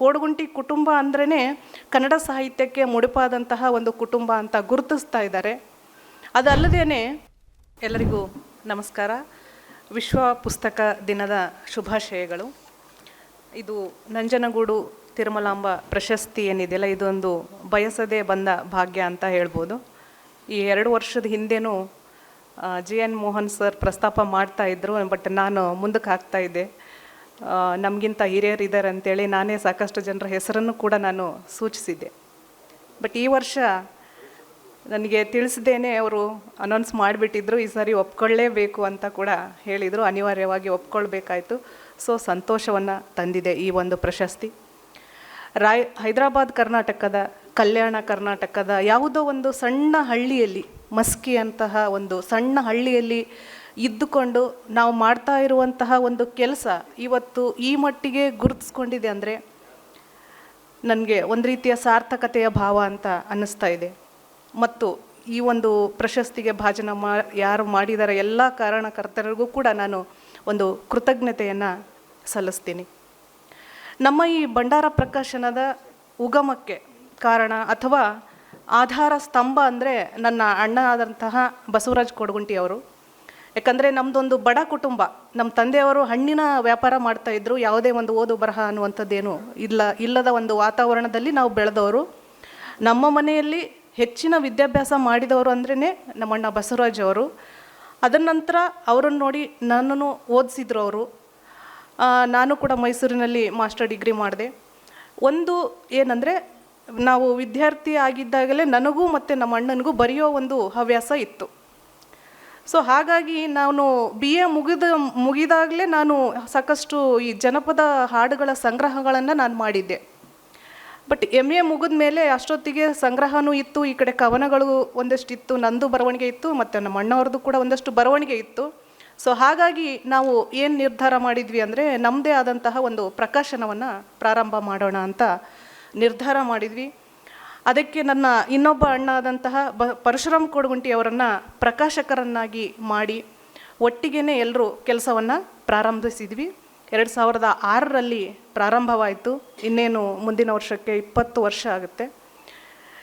ಕೋಡಗುಂಟಿ ಕುಟುಂಬ ಅಂದ್ರೇ ಕನ್ನಡ ಸಾಹಿತ್ಯಕ್ಕೆ ಮುಡಿಪಾದಂತಹ ಒಂದು ಕುಟುಂಬ ಅಂತ ಗುರುತಿಸ್ತಾ ಇದ್ದಾರೆ. ಅದಲ್ಲದೇ ಎಲ್ಲರಿಗೂ ನಮಸ್ಕಾರ. ವಿಶ್ವ ಪುಸ್ತಕ ದಿನದ ಶುಭಾಶಯಗಳು. ಇದು ನಂಜನಗೂಡು ತಿರುಮಲಾಂಬ ಪ್ರಶಸ್ತಿ ಏನಿದೆಯಲ್ಲ, ಇದೊಂದು ಬಯಸದೇ ಬಂದ ಭಾಗ್ಯ ಅಂತ ಹೇಳ್ಬೋದು. ಈ ಎರಡು ವರ್ಷದ ಹಿಂದೆನೂ ಜಿ ಎನ್ ಮೋಹನ್ ಸರ್ ಪ್ರಸ್ತಾಪ ಮಾಡ್ತಾ ಬಟ್ ನಾನು ಮುಂದಕ್ಕೆ ಹಾಕ್ತಾ ಇದ್ದೆ. ನಮಗಿಂತ ಹಿರಿಯರಿದ್ದಾರೆ ಅಂತೇಳಿ ನಾನೇ ಸಾಕಷ್ಟು ಜನರ ಹೆಸರನ್ನು ಕೂಡ ನಾನು ಸೂಚಿಸಿದ್ದೆ. ಬಟ್ ಈ ವರ್ಷ ನನಗೆ ತಿಳಿಸ್ದೇನೆ ಅವರು ಅನೌನ್ಸ್ ಮಾಡಿಬಿಟ್ಟಿದ್ರು, ಈ ಸಾರಿ ಒಪ್ಕೊಳ್ಳೇಬೇಕು ಅಂತ ಕೂಡ ಹೇಳಿದರು. ಅನಿವಾರ್ಯವಾಗಿ ಒಪ್ಕೊಳ್ಬೇಕಾಯಿತು. ಸೊ ಸಂತೋಷವನ್ನು ತಂದಿದೆ ಈ ಒಂದು ಪ್ರಶಸ್ತಿ. ರಾಯ್, ಹೈದರಾಬಾದ್ ಕರ್ನಾಟಕದ, ಕಲ್ಯಾಣ ಕರ್ನಾಟಕದ ಯಾವುದೋ ಒಂದು ಸಣ್ಣ ಹಳ್ಳಿಯಲ್ಲಿ, ಮಸ್ಕಿ ಅಂತಹ ಒಂದು ಸಣ್ಣ ಹಳ್ಳಿಯಲ್ಲಿ ಇದ್ದುಕೊಂಡು ನಾವು ಮಾಡ್ತಾ ಇರುವಂತಹ ಒಂದು ಕೆಲಸ ಇವತ್ತು ಈ ಮಟ್ಟಿಗೆ ಗುರುತಿಸ್ಕೊಂಡಿದೆ ಅಂದರೆ ನನಗೆ ಒಂದು ರೀತಿಯ ಸಾರ್ಥಕತೆಯ ಭಾವ ಅಂತ ಅನ್ನಿಸ್ತಾ ಇದೆ. ಮತ್ತು ಈ ಒಂದು ಪ್ರಶಸ್ತಿಗೆ ಭಾಜನ ಮಾ, ಯಾರು ಮಾಡಿದಾರೆ ಎಲ್ಲ ಕಾರಣಕರ್ತರಿಗೂ ಕೂಡ ನಾನು ಒಂದು ಕೃತಜ್ಞತೆಯನ್ನು ಸಲ್ಲಿಸ್ತೀನಿ. ನಮ್ಮ ಈ ಭಂಡಾರ ಪ್ರಕಾಶನದ ಉಗಮಕ್ಕೆ ಕಾರಣ ಅಥವಾ ಆಧಾರ ಸ್ತಂಭ ಅಂದರೆ ನನ್ನ ಅಣ್ಣ ಆದಂತಹ ಬಸವರಾಜ್ ಕೊಡಗುಂಟಿ ಅವರು ಯಾಕಂದರೆ ನಮ್ಮದೊಂದು ಬಡ ಕುಟುಂಬ ನಮ್ಮ ತಂದೆಯವರು ಹಣ್ಣಿನ ವ್ಯಾಪಾರ ಮಾಡ್ತಾಯಿದ್ರು ಯಾವುದೇ ಒಂದು ಓದು ಬರಹ ಅನ್ನುವಂಥದ್ದೇನು ಇಲ್ಲ, ಇಲ್ಲದ ಒಂದು ವಾತಾವರಣದಲ್ಲಿ ನಾವು ಬೆಳೆದವರು. ನಮ್ಮ ಮನೆಯಲ್ಲಿ ಹೆಚ್ಚಿನ ವಿದ್ಯಾಭ್ಯಾಸ ಮಾಡಿದವರು ಅಂದ್ರೇ ನಮ್ಮಣ್ಣ ಬಸವರಾಜ್ ಅವರು. ಅದರ ನಂತರ ಅವರನ್ನು ನೋಡಿ ನನ್ನನ್ನು ಓದಿಸಿದ್ರು ಅವರು. ನಾನು ಕೂಡ ಮೈಸೂರಿನಲ್ಲಿ ಮಾಸ್ಟರ್ ಡಿಗ್ರಿ ಮಾಡಿದೆ. ಒಂದು ಏನಂದರೆ, ನಾವು ವಿದ್ಯಾರ್ಥಿ ಆಗಿದ್ದಾಗಲೇ ನನಗೂ ಮತ್ತು ನಮ್ಮ ಅಣ್ಣನಿಗೂ ಬರೆಯೋ ಒಂದು ಹವ್ಯಾಸ ಇತ್ತು. ಸೊ ಹಾಗಾಗಿ ನಾನು ಬಿ ಎ ಮುಗಿದ, ಮುಗಿದಾಗಲೇ ನಾನು ಸಾಕಷ್ಟು ಈ ಜನಪದ ಹಾಡುಗಳ ಸಂಗ್ರಹಗಳನ್ನು ನಾನು ಮಾಡಿದ್ದೆ. ಬಟ್ ಎಂ ಎ ಮುಗಿದ ಮೇಲೆ ಅಷ್ಟೊತ್ತಿಗೆ ಸಂಗ್ರಹನೂ ಇತ್ತು, ಈ ಕಡೆ ಕವನಗಳು ಒಂದಷ್ಟು ಇತ್ತು, ನಂದು ಬರವಣಿಗೆ ಇತ್ತು, ಮತ್ತು ನಮ್ಮ ಅಣ್ಣವ್ರದ್ದು ಕೂಡ ಒಂದಷ್ಟು ಬರವಣಿಗೆ ಇತ್ತು. ಸೊ ಹಾಗಾಗಿ ನಾವು ಏನು ನಿರ್ಧಾರ ಮಾಡಿದ್ವಿ ಅಂದರೆ ನಮ್ಮದೇ ಆದಂತಹ ಒಂದು ಪ್ರಕಾಶನವನ್ನು ಪ್ರಾರಂಭ ಮಾಡೋಣ ಅಂತ ನಿರ್ಧಾರ ಮಾಡಿದ್ವಿ. ಅದಕ್ಕೆ ನನ್ನ ಇನ್ನೊಬ್ಬ ಅಣ್ಣ ಆದಂತಹ ಬ ಪರಶುರಾಮ್ ಕೋಡಗುಂಟಿ ಅವರನ್ನು ಪ್ರಕಾಶಕರನ್ನಾಗಿ ಮಾಡಿ ಒಟ್ಟಿಗೆ ಎಲ್ಲರೂ ಕೆಲಸವನ್ನು ಪ್ರಾರಂಭಿಸಿದ್ವಿ. ಎರಡು ಸಾವಿರದ ಆರರಲ್ಲಿ ಪ್ರಾರಂಭವಾಯಿತು. ಇನ್ನೇನು ಮುಂದಿನ ವರ್ಷಕ್ಕೆ ಇಪ್ಪತ್ತು ವರ್ಷ ಆಗುತ್ತೆ.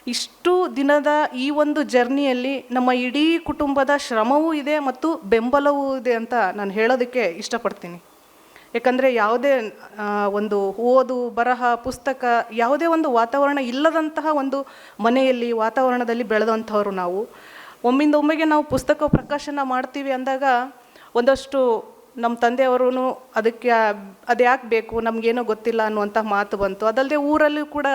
ಇಷ್ಟು ದಿನದ ಈ ಒಂದು ಜರ್ನಿಯಲ್ಲಿ ನಮ್ಮ ಇಡೀ ಕುಟುಂಬದ ಶ್ರಮವೂ ಇದೆ ಮತ್ತು ಬೆಂಬಲವೂ ಇದೆ ಅಂತ ನಾನು ಹೇಳೋದಕ್ಕೆ ಇಷ್ಟಪಡ್ತೀನಿ. ಯಾಕಂದರೆ ಯಾವುದೇ ಒಂದು ಓದು, ಬರಹ, ಪುಸ್ತಕ, ಯಾವುದೇ ಒಂದು ವಾತಾವರಣ ಇಲ್ಲದಂತಹ ಒಂದು ಮನೆಯಲ್ಲಿ, ವಾತಾವರಣದಲ್ಲಿ ಬೆಳೆದಂಥವ್ರು ನಾವು. ಒಮ್ಮಿಂದ ಒಮ್ಮೆಗೆ ನಾವು ಪುಸ್ತಕ ಪ್ರಕಾಶನ ಮಾಡ್ತೀವಿ ಅಂದಾಗ ಒಂದಷ್ಟು ನಮ್ಮ ತಂದೆಯವರು ಅದಕ್ಕೆ ಅದು ಯಾಕೆ ಬೇಕು ನಮಗೇನೋ ಗೊತ್ತಿಲ್ಲ ಅನ್ನುವಂಥ ಮಾತು ಬಂತು. ಅದಲ್ಲದೆ ಊರಲ್ಲೂ ಕೂಡ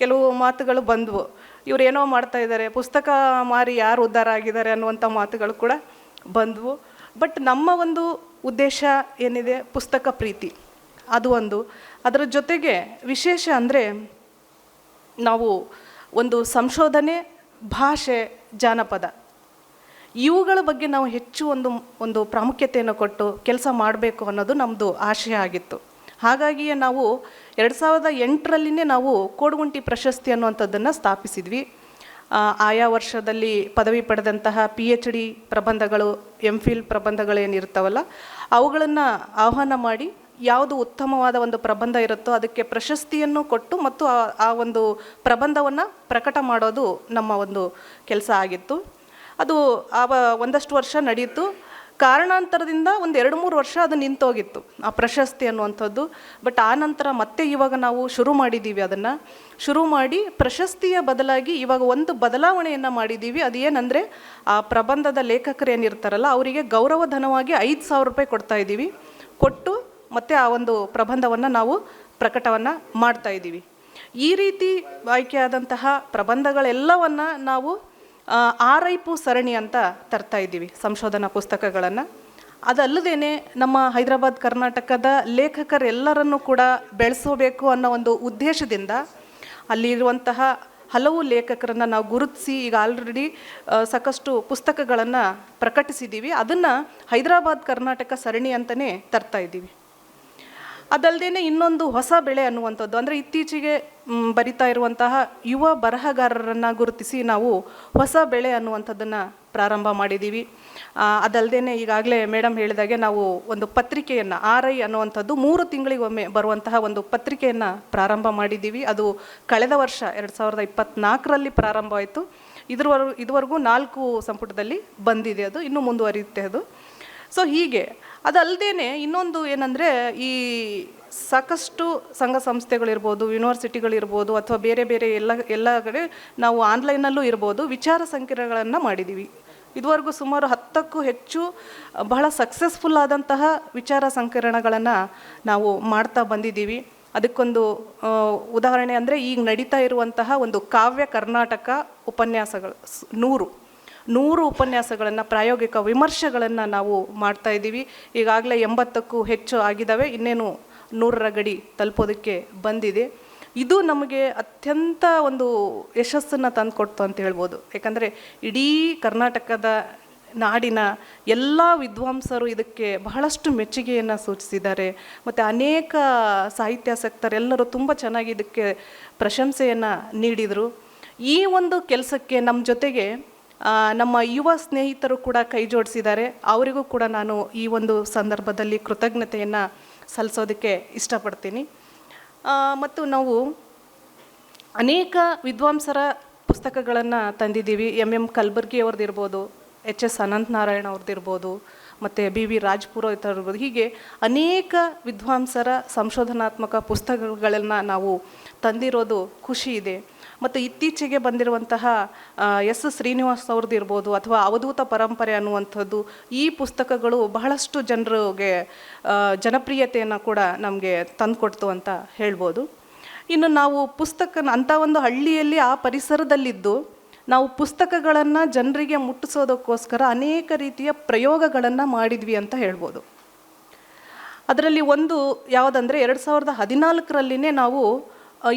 ಕೆಲವು ಮಾತುಗಳು ಬಂದವು. ಇವ್ರು ಏನೋ ಮಾಡ್ತಾ ಇದ್ದಾರೆ, ಪುಸ್ತಕ ಮಾರಿ ಯಾರು ಉದ್ಧಾರ ಆಗಿದ್ದಾರೆ ಅನ್ನುವಂಥ ಮಾತುಗಳು ಕೂಡ ಬಂದವು. ಬಟ್ ನಮ್ಮ ಒಂದು ಉದ್ದೇಶ ಏನಿದೆ? ಪುಸ್ತಕ ಪ್ರೀತಿ. ಅದು ಒಂದು. ಅದರ ಜೊತೆಗೆ ವಿಶೇಷ ಅಂದರೆ ನಾವು ಒಂದು ಸಂಶೋಧನೆ ಭಾಷೆ ಜಾನಪದ. ಇವುಗಳ ಬಗ್ಗೆ ನಾವು ಹೆಚ್ಚು ಒಂದು ಒಂದು ಪ್ರಾಮುಖ್ಯತೆಯನ್ನು ಕೊಟ್ಟು ಕೆಲಸ ಮಾಡಬೇಕು ಅನ್ನೋದು ನಮ್ಮದು ಆಶಯ ಆಗಿತ್ತು. ಹಾಗಾಗಿಯೇ ನಾವು ಎರಡು ಸಾವಿರದ ಎಂಟರಲ್ಲಿನೇ ನಾವು ಕೋಡುಗುಂಟಿ ಪ್ರಶಸ್ತಿ ಅನ್ನುವಂಥದ್ದನ್ನು ಸ್ಥಾಪಿಸಿದ್ವಿ. ಆಯಾ ವರ್ಷದಲ್ಲಿ ಪದವಿ ಪಡೆದಂತಹ ಪಿ ಎಚ್ ಡಿ ಪ್ರಬಂಧಗಳು ಎಂ ಫಿಲ್ ಪ್ರಬಂಧಗಳೇನಿರ್ತಾವಲ್ಲ ಅವುಗಳನ್ನು ಆಹ್ವಾನ ಮಾಡಿ ಯಾವುದು ಉತ್ತಮವಾದ ಒಂದು ಪ್ರಬಂಧ ಇರುತ್ತೋ ಅದಕ್ಕೆ ಪ್ರಶಸ್ತಿಯನ್ನು ಕೊಟ್ಟು ಮತ್ತು ಆ- ಒಂದು ಪ್ರಬಂಧವನ್ನು ಪ್ರಕಟ ಮಾಡೋದು ನಮ್ಮ ಒಂದು ಕೆಲಸ ಆಗಿತ್ತು. ಅದು ಆ ಒಂದಷ್ಟು ವರ್ಷ ನಡೆಯಿತು ಕಾರಣಾಂತರದಿಂದ ಒಂದು ಎರಡು ಮೂರು ವರ್ಷ ಅದು ನಿಂತೋಗಿತ್ತು, ಆ ಪ್ರಶಸ್ತಿ ಅನ್ನುವಂಥದ್ದು. ಬಟ್ ಆ ನಂತರ ಮತ್ತೆ ಇವಾಗ ನಾವು ಶುರು ಮಾಡಿದ್ದೀವಿ ಅದನ್ನು. ಶುರು ಮಾಡಿ ಪ್ರಶಸ್ತಿಯ ಬದಲಾಗಿ ಇವಾಗ ಒಂದು ಬದಲಾವಣೆಯನ್ನು ಮಾಡಿದ್ದೀವಿ ಅದು ಏನಂದರೆ, ಆ ಪ್ರಬಂಧದ ಲೇಖಕರು ಏನಿರ್ತಾರಲ್ಲ, ಅವರಿಗೆ ಗೌರವಧನವಾಗಿ ಐದು ಸಾವಿರ ರೂಪಾಯಿ ಕೊಡ್ತಾ ಇದ್ದೀವಿ. ಕೊಟ್ಟು ಮತ್ತೆ ಆ ಒಂದು ಪ್ರಬಂಧವನ್ನು ನಾವು ಪ್ರಕಟವನ್ನು ಮಾಡ್ತಾ ಇದ್ದೀವಿ. ಈ ರೀತಿ ಆಯ್ಕೆಯಾದಂತಹ ಪ್ರಬಂಧಗಳೆಲ್ಲವನ್ನು ನಾವು ಆರೈಪು ಸರಣಿ ಅಂತ ತರ್ತಾ ಇದ್ದೀವಿ ಸಂಶೋಧನಾ ಪುಸ್ತಕಗಳನ್ನು. ಅದಲ್ಲದೇ ನಮ್ಮ ಹೈದರಾಬಾದ್ ಕರ್ನಾಟಕದ ಲೇಖಕರೆಲ್ಲರನ್ನೂ ಕೂಡ ಬೆಳೆಸೋಬೇಕು ಅನ್ನೋ ಒಂದು ಉದ್ದೇಶದಿಂದ ಅಲ್ಲಿರುವಂತಹ ಹಲವು ಲೇಖಕರನ್ನು ನಾವು ಗುರುತಿಸಿ ಈಗ ಆಲ್ರೆಡಿ ಸಾಕಷ್ಟು ಪುಸ್ತಕಗಳನ್ನು ಪ್ರಕಟಿಸಿದ್ದೀವಿ. ಅದನ್ನು ಹೈದರಾಬಾದ್ ಕರ್ನಾಟಕ ಸರಣಿ ಅಂತಲೇ ತರ್ತಾ ಇದ್ದೀವಿ. ಅದಲ್ಲದೆ ಇನ್ನೊಂದು ಹೊಸ ಬೆಳೆ ಅನ್ನುವಂಥದ್ದು. ಅಂದರೆ ಇತ್ತೀಚೆಗೆ ಬರಿತಾ ಇರುವಂತಹ ಯುವ ಬರಹಗಾರರನ್ನು ಗುರುತಿಸಿ ನಾವು ಹೊಸ ಬೆಳೆ ಅನ್ನುವಂಥದ್ದನ್ನು ಪ್ರಾರಂಭ ಮಾಡಿದ್ದೀವಿ ಅದಲ್ಲದೆ ಈಗಾಗಲೇ ಮೇಡಮ್ ಹೇಳಿದಾಗೆ ನಾವು ಒಂದು ಪತ್ರಿಕೆಯನ್ನು, ಆರ್ ಐ ಅನ್ನುವಂಥದ್ದು ಮೂರು ತಿಂಗಳಿಗೊಮ್ಮೆ ಬರುವಂತಹ ಒಂದು ಪತ್ರಿಕೆಯನ್ನು ಪ್ರಾರಂಭ ಮಾಡಿದ್ದೀವಿ ಅದು ಕಳೆದ ವರ್ಷ ಎರಡು ಸಾವಿರದ ಇಪ್ಪತ್ತ್ನಾಲ್ಕರಲ್ಲಿ ಪ್ರಾರಂಭವಾಯಿತು. ಇದುವರೆಗೂ ಇದುವರೆಗೂ ನಾಲ್ಕು ಸಂಪುಟದಲ್ಲಿ ಬಂದಿದೆ ಅದು, ಇನ್ನೂ ಮುಂದುವರಿಯುತ್ತೆ ಅದು. ಸೊ ಹೀಗೆ ಅದಲ್ಲದೆ ಇನ್ನೊಂದು ಏನಂದರೆ ಈ ಸಾಕಷ್ಟು ಸಂಘ ಸಂಸ್ಥೆಗಳಿರ್ಬೋದು, ಯೂನಿವರ್ಸಿಟಿಗಳಿರ್ಬೋದು ಅಥವಾ ಬೇರೆ ಬೇರೆ ಎಲ್ಲ ಎಲ್ಲ ಕಡೆ ನಾವು ಆನ್ಲೈನಲ್ಲೂ ಇರ್ಬೋದು, ವಿಚಾರ ಸಂಕಿರಣಗಳನ್ನು ಮಾಡಿದ್ದೀವಿ ಇದುವರೆಗೂ ಸುಮಾರು ಹತ್ತಕ್ಕೂ ಹೆಚ್ಚು ಬಹಳ ಸಕ್ಸಸ್ಫುಲ್ ಆದಂತಹ ವಿಚಾರ ಸಂಕಿರಣಗಳನ್ನು ನಾವು ಮಾಡ್ತಾ ಬಂದಿದ್ದೀವಿ ಅದಕ್ಕೊಂದು ಉದಾಹರಣೆ ಅಂದರೆ ಈಗ ನಡೀತಾ ಇರುವಂತಹ ಒಂದು ಕಾವ್ಯ ಕರ್ನಾಟಕ ಉಪನ್ಯಾಸಗಳು ನೂರು. ನೂರು ಉಪನ್ಯಾಸಗಳನ್ನು, ಪ್ರಾಯೋಗಿಕ ವಿಮರ್ಶೆಗಳನ್ನು ನಾವು ಮಾಡ್ತಾ ಇದ್ದೀವಿ. ಈಗಾಗಲೇ ಎಂಬತ್ತಕ್ಕೂ ಹೆಚ್ಚು ಆಗಿದ್ದಾವೆ. ಇನ್ನೇನು ನೂರರ ಗಡಿ ತಲುಪೋದಕ್ಕೆ ಬಂದಿದೆ. ಇದು ನಮಗೆ ಅತ್ಯಂತ ಒಂದು ಯಶಸ್ಸನ್ನು ತಂದುಕೊಡ್ತು ಅಂತ ಹೇಳ್ಬೋದು. ಯಾಕಂದರೆ ಇಡೀ ಕರ್ನಾಟಕದ ನಾಡಿನ ಎಲ್ಲ ವಿದ್ವಾಂಸರು ಇದಕ್ಕೆ ಬಹಳಷ್ಟು ಮೆಚ್ಚುಗೆಯನ್ನು ಸೂಚಿಸಿದ್ದಾರೆ. ಮತ್ತು ಅನೇಕ ಸಾಹಿತ್ಯಾಸಕ್ತರೆಲ್ಲರೂ ತುಂಬ ಚೆನ್ನಾಗಿ ಇದಕ್ಕೆ ಪ್ರಶಂಸೆಯನ್ನು ನೀಡಿದರು. ಈ ಒಂದು ಕೆಲಸಕ್ಕೆ ನಮ್ಮ ಜೊತೆಗೆ ನಮ್ಮ ಯುವ ಸ್ನೇಹಿತರು ಕೂಡ ಕೈ ಜೋಡಿಸಿದ್ದಾರೆ. ಅವರಿಗೂ ಕೂಡ ನಾನು ಈ ಒಂದು ಸಂದರ್ಭದಲ್ಲಿ ಕೃತಜ್ಞತೆಯನ್ನು ಸಲ್ಲಿಸೋದಕ್ಕೆ ಇಷ್ಟಪಡ್ತೀನಿ. ಮತ್ತು ನಾವು ಅನೇಕ ವಿದ್ವಾಂಸರ ಪುಸ್ತಕಗಳನ್ನು ತಂದಿದ್ದೀವಿ. ಎಂ ಎಂ ಕಲ್ಬರ್ಗಿ ಅವ್ರದ್ದು ಇರ್ಬೋದು, ಎಚ್ ಎಸ್ ಅನಂತನಾರಾಯಣ ಅವ್ರದ್ದು ಇರ್ಬೋದು, ಮತ್ತು ಬಿ ವಿ ರಾಜ್ಪುರೋಹಿತ್ ಇರ್ಬೋದು. ಹೀಗೆ ಅನೇಕ ವಿದ್ವಾಂಸರ ಸಂಶೋಧನಾತ್ಮಕ ಪುಸ್ತಕಗಳನ್ನು ನಾವು ತಂದಿರೋದು ಖುಷಿ ಇದೆ. ಮತ್ತು ಇತ್ತೀಚೆಗೆ ಬಂದಿರುವಂತಹ ಎಸ್ ಶ್ರೀನಿವಾಸ್ ಅವ್ರದ್ದು ಇರ್ಬೋದು ಅಥವಾ ಅವಧೂತ ಪರಂಪರೆ ಅನ್ನುವಂಥದ್ದು, ಈ ಪುಸ್ತಕಗಳು ಬಹಳಷ್ಟು ಜನರಿಗೆ ಜನಪ್ರಿಯತೆಯನ್ನು ಕೂಡ ನಮಗೆ ತಂದುಕೊಡ್ತು ಅಂತ ಹೇಳ್ಬೋದು. ಇನ್ನು ನಾವು ಪುಸ್ತಕ, ಅಂಥ ಒಂದು ಹಳ್ಳಿಯಲ್ಲಿ ಆ ಪರಿಸರದಲ್ಲಿದ್ದು, ನಾವು ಪುಸ್ತಕಗಳನ್ನು ಜನರಿಗೆ ಮುಟ್ಟಿಸೋದಕ್ಕೋಸ್ಕರ ಅನೇಕ ರೀತಿಯ ಪ್ರಯೋಗಗಳನ್ನು ಮಾಡಿದ್ವಿ ಅಂತ ಹೇಳ್ಬೋದು. ಅದರಲ್ಲಿ ಒಂದು ಯಾವುದಂದರೆ, ಎರಡು ಸಾವಿರದ ಹದಿನಾಲ್ಕರಲ್ಲಿನೇ ನಾವು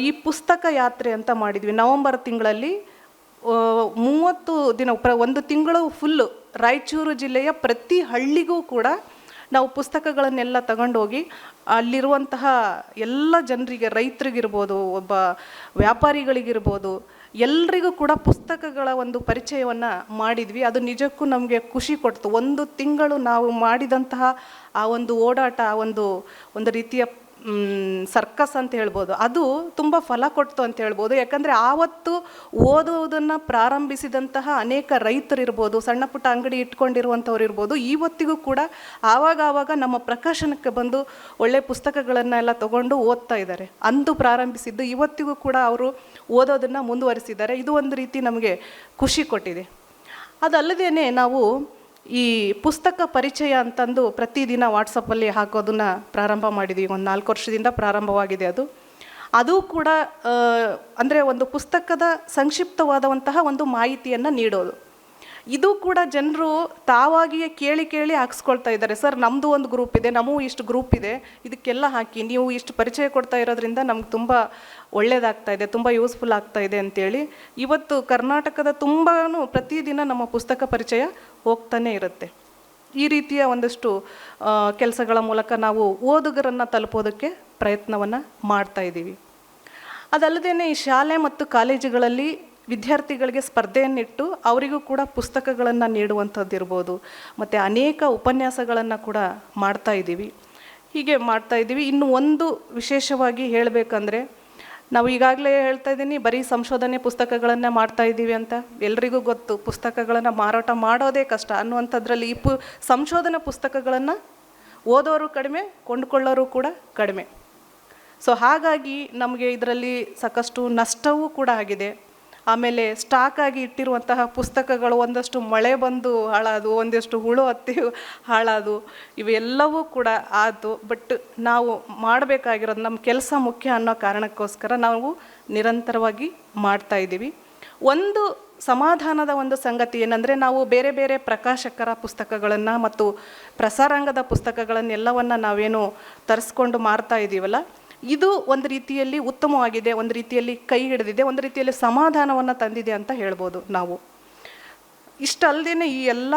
ಈ ಪುಸ್ತಕ ಯಾತ್ರೆ ಅಂತ ಮಾಡಿದ್ವಿ. ನವಂಬರ್ ತಿಂಗಳಲ್ಲಿ ಮೂವತ್ತು ದಿನ, ಪ್ರ, ಒಂದು ತಿಂಗಳು ಫುಲ್ಲು ರಾಯಚೂರು ಜಿಲ್ಲೆಯ ಪ್ರತಿ ಹಳ್ಳಿಗೂ ಕೂಡ ನಾವು ಪುಸ್ತಕಗಳನ್ನೆಲ್ಲ ತಗೊಂಡೋಗಿ, ಅಲ್ಲಿರುವಂತಹ ಎಲ್ಲ ಜನರಿಗೆ, ರೈತರಿಗಿರ್ಬೋದು, ಒಬ್ಬ ವ್ಯಾಪಾರಿಗಳಿಗಿರ್ಬೋದು, ಎಲ್ರಿಗೂ ಕೂಡ ಪುಸ್ತಕಗಳ ಒಂದು ಪರಿಚಯವನ್ನು ಮಾಡಿದ್ವಿ. ಅದು ನಿಜಕ್ಕೂ ನಮಗೆ ಖುಷಿ ಕೊಡ್ತು. ಒಂದು ತಿಂಗಳು ನಾವು ಮಾಡಿದಂತಹ ಆ ಒಂದು ಓಡಾಟ, ಆ ಒಂದು ಒಂದು ರೀತಿಯ ಸರ್ಕಸ್ ಅಂತ ಹೇಳ್ಬೋದು. ಅದು ತುಂಬ ಫಲ ಕೊಡ್ತು ಅಂತ ಹೇಳ್ಬೋದು. ಯಾಕಂದರೆ ಆವತ್ತು ಓದೋದನ್ನು ಪ್ರಾರಂಭಿಸಿದಂತಹ ಅನೇಕ ರೈತರಿರ್ಬೋದು, ಸಣ್ಣ ಪುಟ್ಟ ಅಂಗಡಿ ಇಟ್ಕೊಂಡಿರುವಂಥವ್ರು ಇರ್ಬೋದು ಇವತ್ತಿಗೂ ಕೂಡ ಆವಾಗ ಆವಾಗ ನಮ್ಮ ಪ್ರಕಾಶನಕ್ಕೆ ಬಂದು ಒಳ್ಳೆ ಪುಸ್ತಕಗಳನ್ನೆಲ್ಲ ತಗೊಂಡು ಓದ್ತಾ ಇದ್ದಾರೆ. ಅಂದು ಪ್ರಾರಂಭಿಸಿದ್ದು, ಇವತ್ತಿಗೂ ಕೂಡ ಅವರು ಓದೋದನ್ನು ಮುಂದುವರಿಸಿದ್ದಾರೆ. ಇದು ಒಂದು ರೀತಿ ನಮಗೆ ಖುಷಿ ಕೊಟ್ಟಿದೆ. ಅದಲ್ಲದೇ ನಾವು ಈ ಪುಸ್ತಕ ಪರಿಚಯ ಅಂತಂದು ಪ್ರತಿದಿನ ವಾಟ್ಸಪ್ಪಲ್ಲಿ ಹಾಕೋದನ್ನು ಪ್ರಾರಂಭ ಮಾಡಿದ್ವಿ. ಒಂದು ನಾಲ್ಕು ವರ್ಷದಿಂದ ಪ್ರಾರಂಭವಾಗಿದೆ ಅದು. ಅದು ಕೂಡ ಅಂದರೆ ಒಂದು ಪುಸ್ತಕದ ಸಂಕ್ಷಿಪ್ತವಾದಂತಹ ಒಂದು ಮಾಹಿತಿಯನ್ನು ನೀಡೋದು. ಇದು ಕೂಡ ಜನರು ತಾವಾಗಿಯೇ ಕೇಳಿ ಕೇಳಿ ಹಾಕ್ಸ್ಕೊಳ್ತಾ ಇದ್ದಾರೆ. ಸರ್ ನಮ್ಮದು ಒಂದು ಗ್ರೂಪ್ ಇದೆ ನಮಗೂ ಇಷ್ಟು ಗ್ರೂಪ್ ಇದೆ, ಇದಕ್ಕೆಲ್ಲ ಹಾಕಿ, ನೀವು ಇಷ್ಟು ಪರಿಚಯ ಕೊಡ್ತಾ ಇರೋದ್ರಿಂದ ನಮ್ಗೆ ತುಂಬ ಒಳ್ಳೆಯದಾಗ್ತಾ ಇದೆ, ತುಂಬ ಯೂಸ್ಫುಲ್ ಆಗ್ತಾ ಇದೆ ಅಂತೇಳಿ ಇವತ್ತು ಕರ್ನಾಟಕದ ತುಂಬಾ ಪ್ರತಿದಿನ ನಮ್ಮ ಪುಸ್ತಕ ಪರಿಚಯ ಹೋಗ್ತಾನೆ ಇರುತ್ತೆ. ಈ ರೀತಿಯ ಒಂದಷ್ಟು ಕೆಲಸಗಳ ಮೂಲಕ ನಾವು ಓದುಗರನ್ನು ತಲುಪೋದಕ್ಕೆ ಪ್ರಯತ್ನವನ್ನು ಮಾಡ್ತಾ ಇದ್ದೀವಿ. ಅದಲ್ಲದೇ ಈ ಶಾಲೆ ಮತ್ತು ಕಾಲೇಜುಗಳಲ್ಲಿ ವಿದ್ಯಾರ್ಥಿಗಳಿಗೆ ಸ್ಪರ್ಧೆಯನ್ನಿಟ್ಟು ಅವರಿಗೂ ಕೂಡ ಪುಸ್ತಕಗಳನ್ನು ನೀಡುವಂಥದ್ದು ಇರ್ಬೋದು ಮತ್ತು ಅನೇಕ ಉಪನ್ಯಾಸಗಳನ್ನು ಕೂಡ ಮಾಡ್ತಾ ಇದ್ದೀವಿ. ಹೀಗೆ ಮಾಡ್ತಾ ಇದ್ದೀವಿ. ಇನ್ನು ಒಂದು ವಿಶೇಷವಾಗಿ ಹೇಳಬೇಕಂದ್ರೆ, ನಾವು ಈಗಾಗಲೇ ಹೇಳ್ತಾ ಇದ್ದೀನಿ, ಬರೀ ಸಂಶೋಧನೆ ಪುಸ್ತಕಗಳನ್ನು ಮಾಡ್ತಾ ಇದ್ದೀವಿ ಅಂತ. ಎಲ್ರಿಗೂ ಗೊತ್ತು, ಪುಸ್ತಕಗಳನ್ನು ಮಾರಾಟ ಮಾಡೋದೇ ಕಷ್ಟ. ಅನ್ನುವಂಥದ್ರಲ್ಲಿ ಈ ಪು, ಸಂಶೋಧನಾ ಪುಸ್ತಕಗಳನ್ನು ಓದೋರು ಕಡಿಮೆ, ಕೊಂಡುಕೊಳ್ಳೋರು ಕೂಡ ಕಡಿಮೆ. ಸೊ ಹಾಗಾಗಿ ನಮಗೆ ಇದರಲ್ಲಿ ಸಾಕಷ್ಟು ನಷ್ಟವೂ ಕೂಡ ಆಗಿದೆ. ಆಮೇಲೆ ಸ್ಟಾಕ್ ಆಗಿ ಇಟ್ಟಿರುವಂತಹ ಪುಸ್ತಕಗಳು ಒಂದಷ್ಟು ಮಳೆ ಬಂದು ಹಾಳಾದು ಒಂದಷ್ಟು ಹುಳು ಹತ್ತಿ ಹಾಳಾದು ಇವೆಲ್ಲವೂ ಕೂಡ ಆಯಿತು ಬಟ್ ನಾವು ಮಾಡಬೇಕಾಗಿರೋದು ನಮ್ಮ ಕೆಲಸ ಮುಖ್ಯ ಅನ್ನೋ ಕಾರಣಕ್ಕೋಸ್ಕರ ನಾವು ನಿರಂತರವಾಗಿ ಮಾಡ್ತಾ ಇದ್ದೀವಿ. ಒಂದು ಸಮಾಧಾನದ ಒಂದು ಸಂಗತಿ ಏನಂದರೆ ನಾವು ಬೇರೆ ಬೇರೆ ಪ್ರಕಾಶಕರ ಪುಸ್ತಕಗಳನ್ನು ಮತ್ತು ಪ್ರಸಾರಾಂಗದ ಪುಸ್ತಕಗಳನ್ನೆಲ್ಲವನ್ನು ನಾವೇನು ತರಿಸ್ಕೊಂಡು ಮಾರ್ತಾ ಇದ್ದೀವಲ್ಲ ಇದು ಒಂದು ರೀತಿಯಲ್ಲಿ ಉತ್ತಮವಾಗಿದೆ, ಒಂದು ರೀತಿಯಲ್ಲಿ ಕೈ ಹಿಡಿದಿದೆ, ಒಂದು ರೀತಿಯಲ್ಲಿ ಸಮಾಧಾನವನ್ನು ತಂದಿದೆ ಅಂತ ಹೇಳ್ಬೋದು ನಾವು. ಇಷ್ಟಲ್ಲದೇ ಈ ಎಲ್ಲ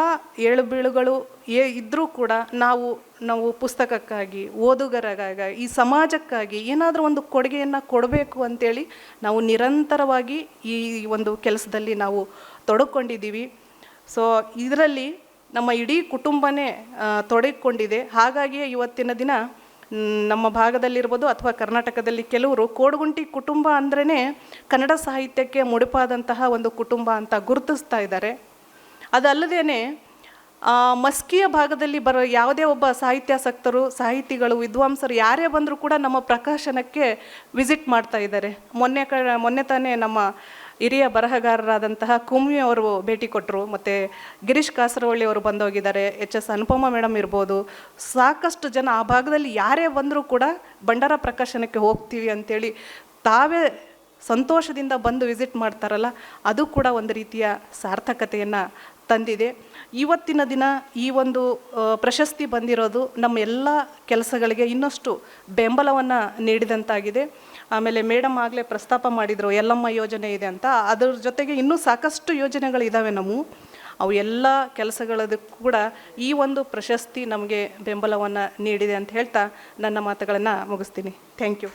ಏಳು ಬೀಳುಗಳು ಏ ಇದ್ದರೂ ಕೂಡ ನಾವು ನಾವು ಪುಸ್ತಕಕ್ಕಾಗಿ, ಓದುಗರಗಾಗಿ, ಈ ಸಮಾಜಕ್ಕಾಗಿ ಏನಾದರೂ ಒಂದು ಕೊಡುಗೆಯನ್ನು ಕೊಡಬೇಕು ಅಂತೇಳಿ ನಾವು ನಿರಂತರವಾಗಿ ಈ ಒಂದು ಕೆಲಸದಲ್ಲಿ ನಾವು ತೊಡಕೊಂಡಿದ್ದೀವಿ. ಸೊ ಇದರಲ್ಲಿ ನಮ್ಮ ಇಡೀ ಕುಟುಂಬನೇ ತೊಡಗಿಕೊಂಡಿದೆ. ಹಾಗಾಗಿಯೇ ಇವತ್ತಿನ ದಿನ ನಮ್ಮ ಭಾಗದಲ್ಲಿರ್ಬೋದು ಅಥವಾ ಕರ್ನಾಟಕದಲ್ಲಿ ಕೆಲವರು ಕೋಡುಗುಂಟಿ ಕುಟುಂಬ ಅಂದ್ರೇ ಕನ್ನಡ ಸಾಹಿತ್ಯಕ್ಕೆ ಮುಡಿಪಾದಂತಹ ಒಂದು ಕುಟುಂಬ ಅಂತ ಗುರುತಿಸ್ತಾ ಇದ್ದಾರೆ. ಅದಲ್ಲದೇ ಮಸ್ಕಿಯ ಭಾಗದಲ್ಲಿ ಬರೋ ಯಾವುದೇ ಒಬ್ಬ ಸಾಹಿತ್ಯಾಸಕ್ತರು, ಸಾಹಿತಿಗಳು, ವಿದ್ವಾಂಸರು ಯಾರೇ ಬಂದರೂ ಕೂಡ ನಮ್ಮ ಪ್ರಕಾಶನಕ್ಕೆ ವಿಸಿಟ್ ಮಾಡ್ತಾ ಇದ್ದಾರೆ. ಮೊನ್ನೆ ಕ, ಮೊನ್ನೆ ತಾನೇ ನಮ್ಮ ಹಿರಿಯ ಬರಹಗಾರರಾದಂತಹ ಕುಮ್ಮಿ ಅವರು ಭೇಟಿ ಕೊಟ್ಟರು ಮತ್ತು ಗಿರೀಶ್ ಕಾಸರವಳ್ಳಿ ಅವರು ಬಂದೋಗಿದ್ದಾರೆ, ಎಚ್ ಎಸ್ ಅನುಪಮ ಮೇಡಮ್ ಇರ್ಬೋದು. ಸಾಕಷ್ಟು ಜನ ಆ ಭಾಗದಲ್ಲಿ ಯಾರೇ ಬಂದರೂ ಕೂಡ ಬಂಡಾರ ಪ್ರಕಾಶನಕ್ಕೆ ಹೋಗ್ತೀವಿ ಅಂತೇಳಿ ತಾವೇ ಸಂತೋಷದಿಂದ ಬಂದು ವಿಸಿಟ್ ಮಾಡ್ತಾರಲ್ಲ, ಅದು ಕೂಡ ಒಂದು ರೀತಿಯ ಸಾರ್ಥಕತೆಯನ್ನು ತಂದಿದೆ. ಇವತ್ತಿನ ದಿನ ಈ ಒಂದು ಪ್ರಶಸ್ತಿ ಬಂದಿರೋದು ನಮ್ಮ ಎಲ್ಲ ಕೆಲಸಗಳಿಗೆ ಇನ್ನಷ್ಟು ಬೆಂಬಲವನ್ನು ನೀಡಿದಂತಾಗಿದೆ. ಆಮೇಲೆ ಮೇಡಮ್ ಆಗಲೇ ಪ್ರಸ್ತಾಪ ಮಾಡಿದರು ಎಲ್ಲಮ್ಮ ಯೋಜನೆ ಇದೆ ಅಂತ. ಅದರ ಜೊತೆಗೆ ಇನ್ನೂ ಸಾಕಷ್ಟು ಯೋಜನೆಗಳಿದ್ದಾವೆ ನಮ್ಮ ಅವು ಎಲ್ಲ ಕೆಲಸಗಳದಕ್ಕೂ ಕೂಡ ಈ ಒಂದು ಪ್ರಶಸ್ತಿ ನಮಗೆ ಬೆಂಬಲವನ್ನು ನೀಡಿದೆ ಅಂತ ಹೇಳ್ತಾ ನನ್ನ ಮಾತುಗಳನ್ನು ಮುಗಿಸ್ತೀನಿ. Thank you